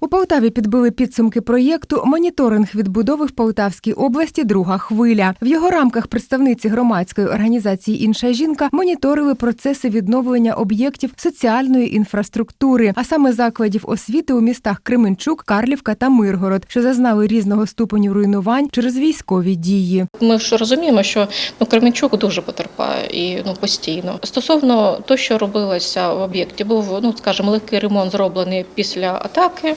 У Полтаві підбили підсумки проєкту Моніторинг відбудови в Полтавській області. Друга хвиля. В його рамках представниці громадської організації Інша жінка моніторили процеси відновлення об'єктів соціальної інфраструктури, а саме закладів освіти у містах Кременчук, Карлівка та Миргород, що зазнали різного ступеню руйнувань через військові дії. Ми ж розуміємо, що ну Кременчук дуже потерпає і ну постійно. Стосовно того, що робилося в об'єкті, був ну скажімо, легкий ремонт зроблений після атаки.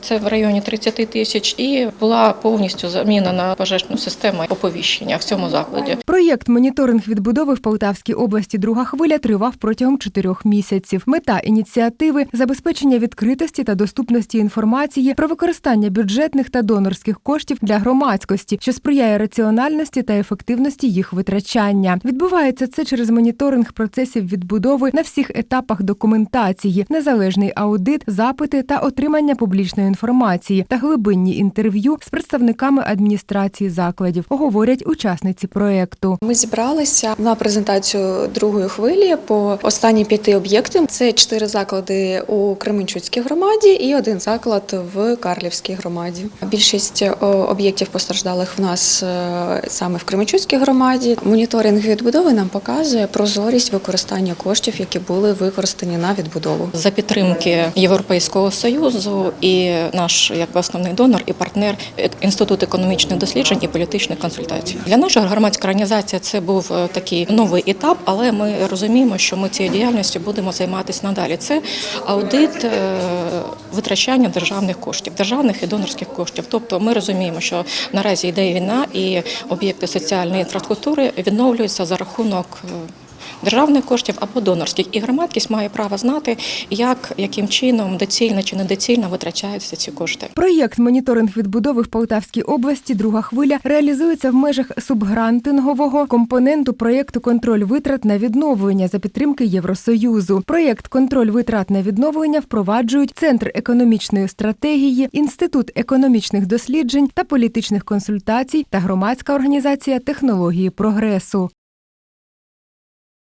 Це в районі 30 тисяч, і була повністю замінена пожежна система оповіщення в цьому закладі. Проєкт моніторинг відбудови в Полтавській області друга хвиля тривав протягом чотирьох місяців. Мета ініціативи забезпечення відкритості та доступності інформації про використання бюджетних та донорських коштів для громадськості, що сприяє раціональності та ефективності їх витрачання. Відбувається це через моніторинг процесів відбудови на всіх етапах документації, незалежний аудит, запити та отримання публічної інформації та глибинні інтерв'ю з представниками адміністрації закладів, говорять учасниці проекту. Ми зібралися на презентацію другої хвилі по останні п'яти об'єктам. Це чотири заклади у Кременчуцькій громаді і один заклад в Карлівській громаді. Більшість об'єктів постраждалих в нас е, саме в Кременчуцькій громаді. Моніторинг відбудови нам показує прозорість використання коштів, які були використані на відбудову. За підтримки Європейського союзу і наш як основний донор і партнер інститут економічних досліджень і політичних консультацій. Для нашої громадської організації це був е, такий новий етап, але ми розуміємо, що ми цією діяльністю будемо займатися надалі. Це аудит е, витрачання державних коштів, державних і донорських коштів. Тобто, ми розуміємо, що наразі йде війна і об'єкти соціальної інфраструктури відновлюються за рахунок. Державних коштів або донорських, і громадськість має право знати, як яким чином доцільно чи недоцільно витрачаються ці кошти. Проєкт моніторинг відбудови в Полтавській області друга хвиля реалізується в межах субгрантингового компоненту проєкту Контроль витрат на відновлення за підтримки Євросоюзу. Проєкт Контроль витрат на відновлення впроваджують Центр економічної стратегії, Інститут економічних досліджень та політичних консультацій та громадська організація технології прогресу.